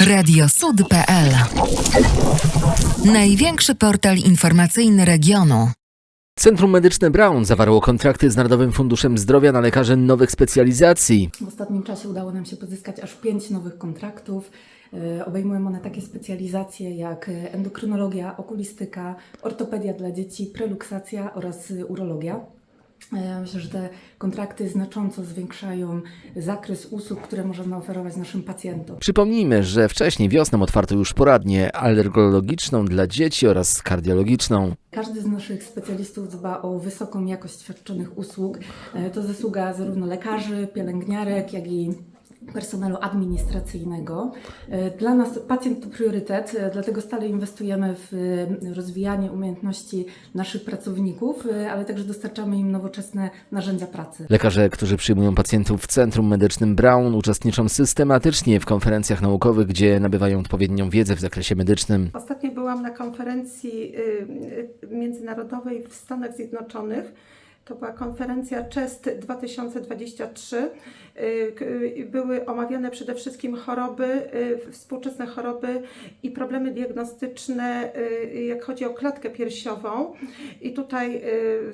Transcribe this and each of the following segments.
Radiosud.pl Największy portal informacyjny regionu. Centrum Medyczne Brown zawarło kontrakty z Narodowym Funduszem Zdrowia na lekarzy nowych specjalizacji. W ostatnim czasie udało nam się pozyskać aż pięć nowych kontraktów. E, Obejmują one takie specjalizacje jak endokrynologia, okulistyka, ortopedia dla dzieci, preluksacja oraz urologia. E, Myślę, że te kontrakty znacząco zwiększają zakres usług, które możemy oferować naszym pacjentom. Przypomnijmy, że wcześniej wiosną otwarto już poradnię alergologiczną dla dzieci oraz kardiologiczną. Każdy z naszych specjalistów dba o wysoką jakość świadczonych usług. E, To zasługa zarówno lekarzy, pielęgniarek, jak i personelu administracyjnego. E, Dla nas pacjent to priorytet, e, dlatego stale inwestujemy w e, rozwijanie umiejętności naszych pracowników, ale także dostarczamy im nowoczesne narzędzia pracy. Lekarze, którzy przyjmują pacjentów w Centrum Medycznym Brown, uczestniczą systematycznie w konferencjach naukowych, gdzie nabywają odpowiednią wiedzę w zakresie medycznym. Ostatnio byłam na konferencji y, y, międzynarodowej w Stanach Zjednoczonych. To była konferencja CHEST 2023. Y, y, Były omawiane przede wszystkim choroby, y, współczesne choroby i problemy diagnostyczne, jak chodzi o klatkę piersiową. I tutaj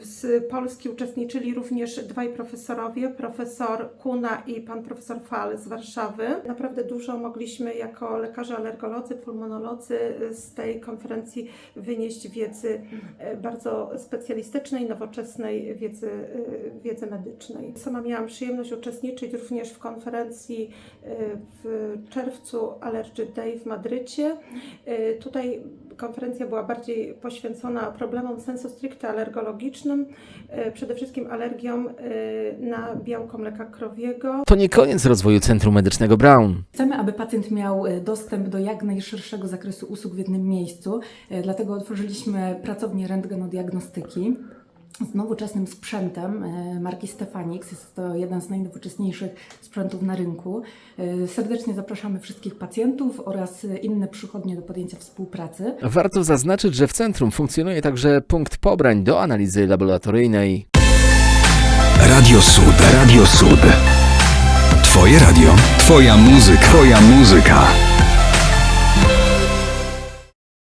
z Polski uczestniczyli również dwaj profesorowie, profesor Kuna i pan profesor Fal z Warszawy. Naprawdę dużo mogliśmy jako lekarze alergolodzy, pulmonolodzy z tej konferencji wynieść wiedzy bardzo specjalistycznej, nowoczesnej wiedzy, y, wiedzy medycznej. Sama miałam przyjemność uczestniczyć również w konferencji y, w czerwcu Allergy Day w Madrycie. Y, Tutaj konferencja była bardziej poświęcona problemom sensu stricte alergologicznym, przede wszystkim alergiom na białko mleka krowiego. To nie koniec rozwoju Centrum Medycznego Brown. Chcemy, aby pacjent miał dostęp do jak najszerszego zakresu usług w jednym miejscu, dlatego otworzyliśmy pracownię rentgenodiagnostyki z nowoczesnym sprzętem e, marki Stefanix. Jest to jeden z najnowocześniejszych sprzętów na rynku. E, Serdecznie zapraszamy wszystkich pacjentów oraz inne przychodnie do podjęcia współpracy. Warto zaznaczyć, że w centrum funkcjonuje także punkt pobrań do analizy laboratoryjnej. Radio Sud. Radio Sud. Twoje radio. Twoja muzyka. Twoja muzyka.